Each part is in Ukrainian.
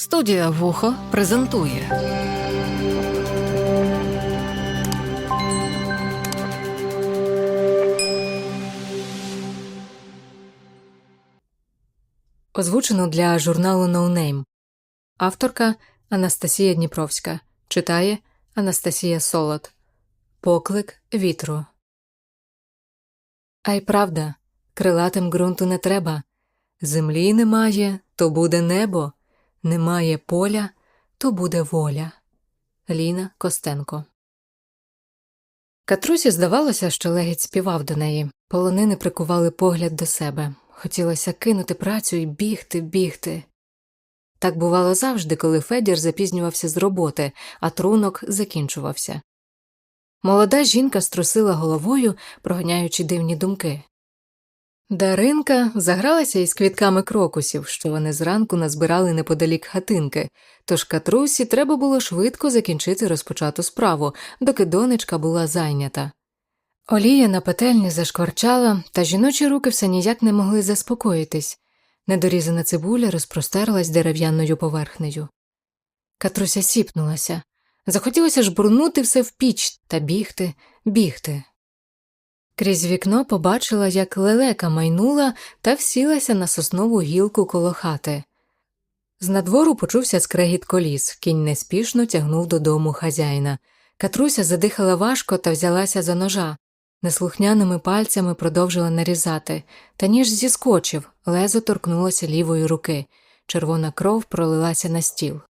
Студія Вухо презентує. Озвучено для журналу No Name. Авторка Анастасія Дніпровська. Читає Анастасія Солод. Поклик вітру. А й правда, крилатим ґрунту не треба. Землі немає, то буде небо. Немає поля, то буде воля. Ліна Костенко. Катрусі здавалося, що легідь співав до неї. Полонини прикували погляд до себе. Хотілося кинути працю і бігти, бігти. Так бувало завжди, коли Федір запізнювався з роботи, а трунок закінчувався. Молода жінка струсила головою, проганяючи дивні думки. Даринка загралася із квітками крокусів, що вони зранку назбирали неподалік хатинки, тож катрусі треба було швидко закінчити розпочату справу, доки донечка була зайнята. Олія на петельні зашкварчала, та жіночі руки все ніяк не могли заспокоїтись. Недорізана цибуля розпростерлась дерев'яною поверхнею. Катруся сіпнулася. Захотілося жбурнути все в піч та бігти, бігти. Крізь вікно побачила, як лелека майнула та всілася на соснову гілку коло хати. З надвору почувся скрегіт коліс, кінь неспішно тягнув додому хазяїна. Катруся задихала важко та взялася за ножа. Неслухняними пальцями продовжила нарізати, та ніж зіскочив, лезо торкнулося лівої руки. Червона кров пролилася на стіл.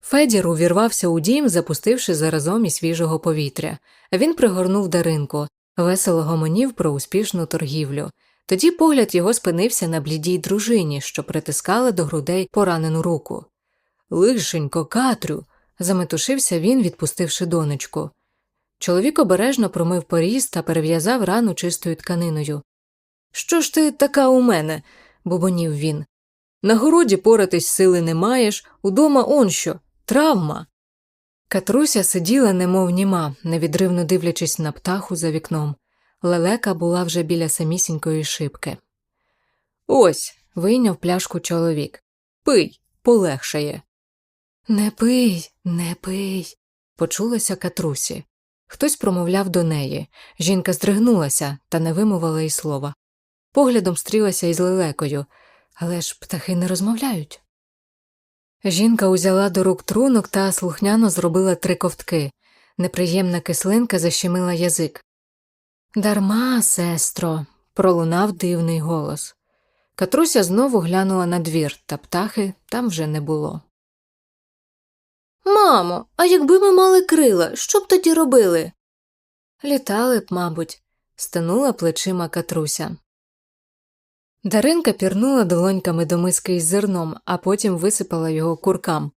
Федір увірвався у дім, запустивши заразом і свіжого повітря. Він пригорнув даринку, весело гомонів про успішну торгівлю. Тоді погляд його спинився на блідій дружині, що притискала до грудей поранену руку. Лишенько, Катрю. заметушився він, відпустивши донечку. Чоловік обережно промив поріз та перев'язав рану чистою тканиною. Що ж ти така у мене? бубонів він. На городі поратись сили не маєш, удома он що, травма. Катруся сиділа, немов німа, невідривно дивлячись на птаху за вікном. Лелека була вже біля самісінької шибки. Ось. вийняв пляшку чоловік. Пий, полегшає. Не пий, не пий, почулося Катрусі. Хтось промовляв до неї. Жінка здригнулася та не вимовила й слова. Поглядом стрілася із лелекою, але ж птахи не розмовляють. Жінка узяла до рук трунок та слухняно зробила три ковтки. Неприємна кислинка защемила язик. Дарма, сестро, пролунав дивний голос. Катруся знову глянула на двір, та птахи там вже не було. Мамо, а якби ми мали крила, що б тоді робили? Літали б, мабуть, стенула плечима Катруся. Даринка пірнула долоньками до миски із зерном, а потім висипала його куркам.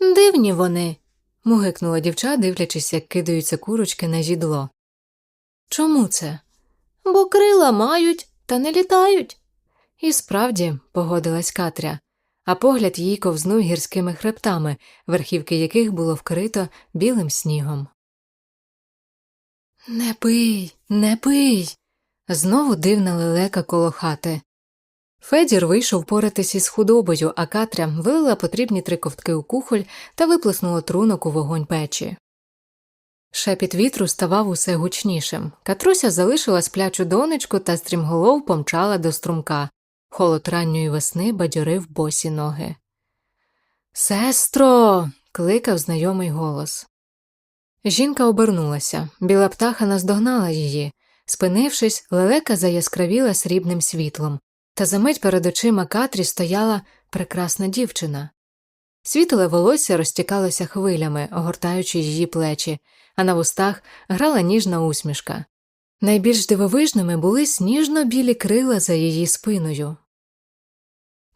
Дивні вони. мугикнула дівча, дивлячись, як кидаються курочки на жідло. Чому це? Бо крила мають, та не літають. І справді, погодилась Катря, а погляд її ковзнув гірськими хребтами, верхівки яких було вкрито білим снігом. Не пий, не пий. Знову дивна лелека коло хати. Федір вийшов поратись із худобою, а Катря вилила потрібні три ковтки у кухоль та виплеснула трунок у вогонь печі. Шепіт вітру ставав усе гучнішим. Катруся залишила сплячу донечку та стрімголов помчала до струмка. Холод ранньої весни бадьорив босі ноги. Сестро. кликав знайомий голос. Жінка обернулася. Біла птаха наздогнала її. Спинившись, лелека заяскравіла срібним світлом, та за мить перед очима Катрі стояла прекрасна дівчина. Світле волосся розтікалося хвилями, огортаючи її плечі, а на вустах грала ніжна усмішка. Найбільш дивовижними були сніжно білі крила за її спиною.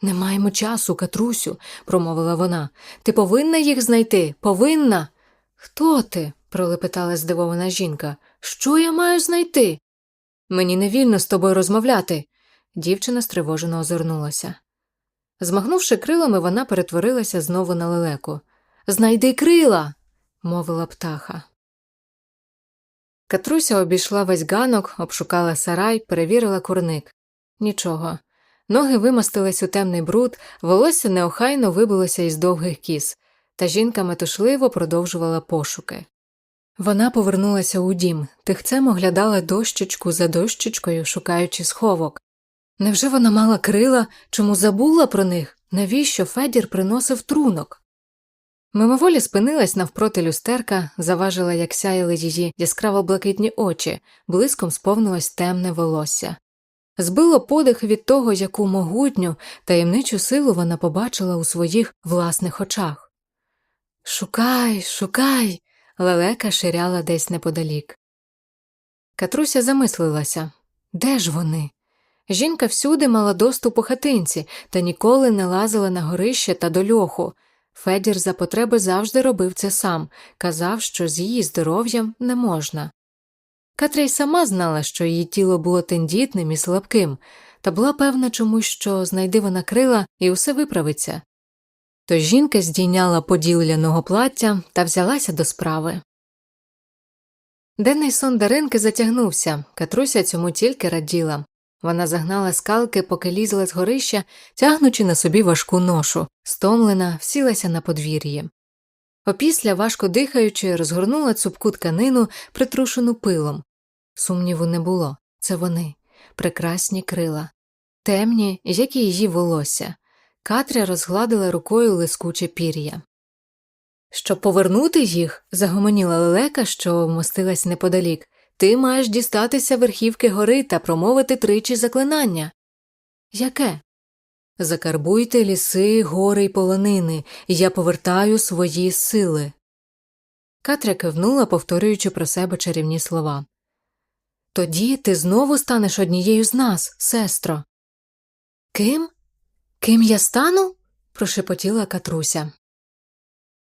Не маємо часу, Катрусю, промовила вона. Ти повинна їх знайти, повинна. Хто ти? пролепетала здивована жінка. Що я маю знайти? Мені не вільно з тобою розмовляти. Дівчина стривожено озирнулася. Змахнувши крилами, вона перетворилася знову на лелеку. Знайди крила, мовила птаха. Катруся обійшла весь ганок, обшукала сарай, перевірила курник. Нічого. Ноги вимостились у темний бруд, волосся неохайно вибилося із довгих кіз, та жінка метушливо продовжувала пошуки. Вона повернулася у дім, тихцем оглядала дощечку за дощечкою, шукаючи сховок. Невже вона мала крила, чому забула про них? Навіщо Федір приносив трунок? Мимоволі спинилась навпроти люстерка, заважила, як сяяли її яскраво блакитні очі, блиском сповнилось темне волосся. Збило подих від того, яку могутню, таємничу силу вона побачила у своїх власних очах. Шукай, шукай. Лелека ширяла десь неподалік. Катруся замислилася де ж вони? Жінка всюди мала доступ у хатинці та ніколи не лазила на горище та до льоху. Федір за потреби завжди робив це сам, казав, що з її здоров'ям не можна. Катря й сама знала, що її тіло було тендітним і слабким, та була певна чомусь, що знайди вона крила і усе виправиться. Тож жінка здійняла поділ ляного плаття та взялася до справи. Денний сон Даринки затягнувся, Катруся цьому тільки раділа. Вона загнала скалки, поки лізла з горища, тягнучи на собі важку ношу, стомлена, всілася на подвір'ї. Опісля, важко дихаючи, розгорнула цупку тканину, притрушену пилом. Сумніву не було це вони, прекрасні крила, темні, як і її волосся. Катря розгладила рукою лискуче пір'я. Щоб повернути їх, загомоніла лелека, що вмостилась неподалік, ти маєш дістатися верхівки гори та промовити тричі заклинання. Яке? Закарбуйте ліси, гори й полонини, я повертаю свої сили. Катря кивнула, повторюючи про себе чарівні слова. Тоді ти знову станеш однією з нас, сестро. Ким? Ким я стану? прошепотіла Катруся.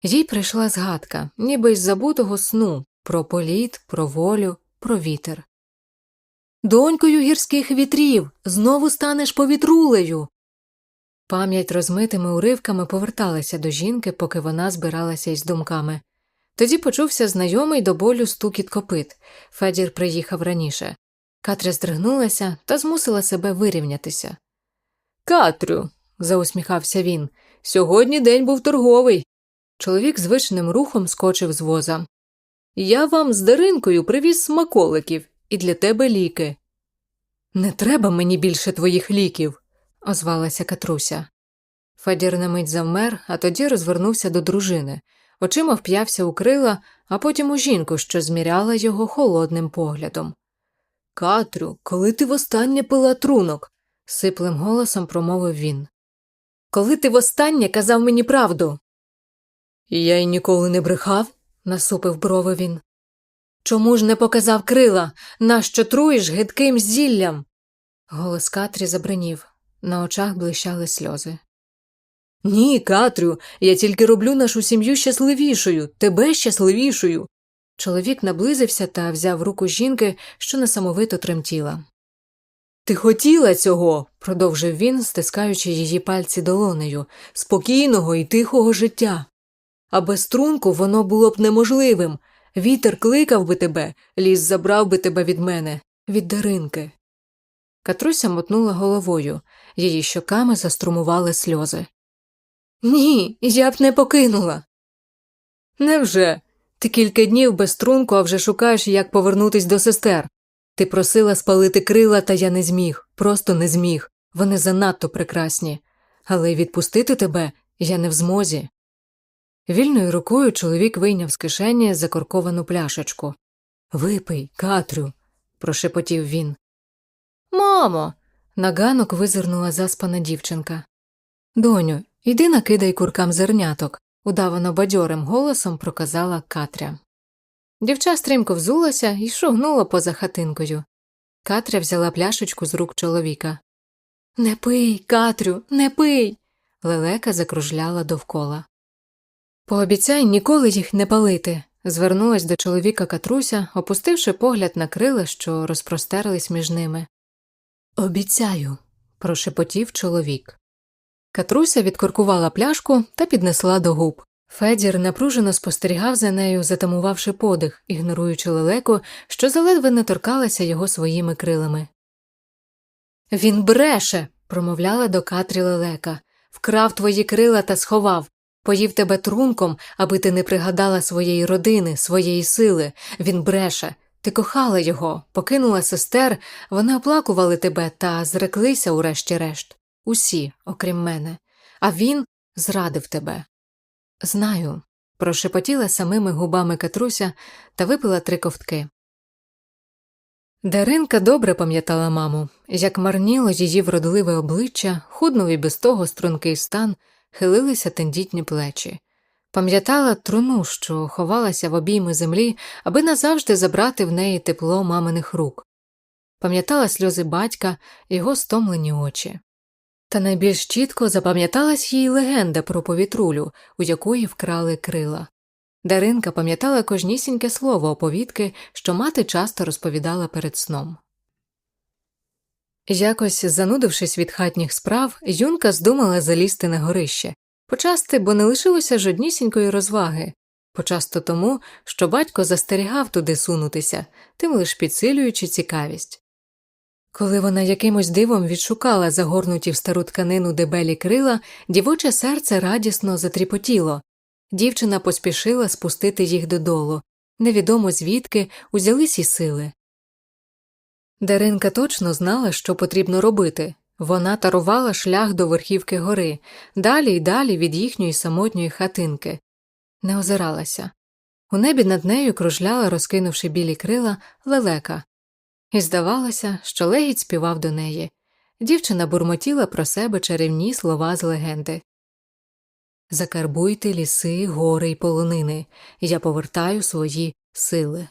Їй прийшла згадка, ніби із забутого сну, про політ, про волю, про вітер. Донькою гірських вітрів, знову станеш повітрулею. Пам'ять розмитими уривками поверталася до жінки, поки вона збиралася із думками. Тоді почувся знайомий до болю стукіт копит. Федір приїхав раніше. Катря здригнулася та змусила себе вирівнятися. Катрю, заусміхався він, сьогодні день був торговий. Чоловік звичним рухом скочив з воза. Я вам з Даринкою привіз смаколиків і для тебе ліки. Не треба мені більше твоїх ліків, озвалася Катруся. Федір на мить завмер, а тоді розвернувся до дружини, очима вп'явся у крила, а потім у жінку, що зміряла його холодним поглядом. Катрю, коли ти востаннє пила трунок? сиплим голосом промовив він. Коли ти востаннє казав мені правду? Я й ніколи не брехав, насупив брови він. Чому ж не показав крила? Нащо труєш гидким зіллям? Голос Катрі забринів, на очах блищали сльози. Ні, Катрю, я тільки роблю нашу сім'ю щасливішою, тебе щасливішою. Чоловік наблизився та взяв руку жінки, що несамовито тремтіла. Ти хотіла цього, продовжив він, стискаючи її пальці долонею, спокійного і тихого життя. А без трунку воно було б неможливим. Вітер кликав би тебе, ліс забрав би тебе від мене, від даринки. Катруся мотнула головою, її щоками заструмували сльози. Ні, я б не покинула. Невже? Ти кілька днів без трунку, а вже шукаєш, як повернутись до сестер. Ти просила спалити крила, та я не зміг, просто не зміг. Вони занадто прекрасні. Але відпустити тебе я не в змозі. Вільною рукою чоловік вийняв з кишені закорковану пляшечку. Випий, Катрю, прошепотів він. Мамо. На ганок визирнула заспана дівчинка. Доню, іди накидай куркам зерняток, удавано бадьорим голосом проказала Катря. Дівча стрімко взулася і шугнула поза хатинкою. Катря взяла пляшечку з рук чоловіка. Не пий, Катрю, не пий. Лелека закружляла довкола. Пообіцяй ніколи їх не палити, звернулась до чоловіка Катруся, опустивши погляд на крила, що розпростерлись між ними. Обіцяю, прошепотів чоловік. Катруся відкоркувала пляшку та піднесла до губ. Федір напружено спостерігав за нею, затамувавши подих, ігноруючи лелеку, що заледве не торкалася його своїми крилами. Він бреше, промовляла до Катрі лелека, вкрав твої крила та сховав. Поїв тебе трунком, аби ти не пригадала своєї родини, своєї сили. Він бреше. Ти кохала його, покинула сестер, вони оплакували тебе та зреклися урешті-решт. Усі, окрім мене. А він зрадив тебе. Знаю, прошепотіла самими губами Катруся та випила три ковтки. Даринка добре пам'ятала маму, як марніло її вродливе обличчя, худнув і без того стрункий стан, хилилися тендітні плечі. Пам'ятала труну, що ховалася в обійми землі, аби назавжди забрати в неї тепло маминих рук. Пам'ятала сльози батька, його стомлені очі. Та найбільш чітко запам'яталась їй легенда про повітрулю, у якої вкрали крила. Даринка пам'ятала кожнісіньке слово оповідки, що мати часто розповідала перед сном. Якось, занудившись від хатніх справ, юнка здумала залізти на горище, почасти, бо не лишилося жоднісінької розваги, почасто тому, що батько застерігав туди сунутися, тим лиш підсилюючи цікавість. Коли вона якимось дивом відшукала загорнуті в стару тканину дебелі крила, дівоче серце радісно затріпотіло. Дівчина поспішила спустити їх додолу. Невідомо звідки узялись і сили. Даринка точно знала, що потрібно робити. Вона тарувала шлях до верхівки гори, далі й далі від їхньої самотньої хатинки. Не озиралася. У небі над нею кружляла, розкинувши білі крила, лелека. І здавалося, що легідь співав до неї. Дівчина бурмотіла про себе чарівні слова з легенди. Закарбуйте ліси, гори й полонини, я повертаю свої сили.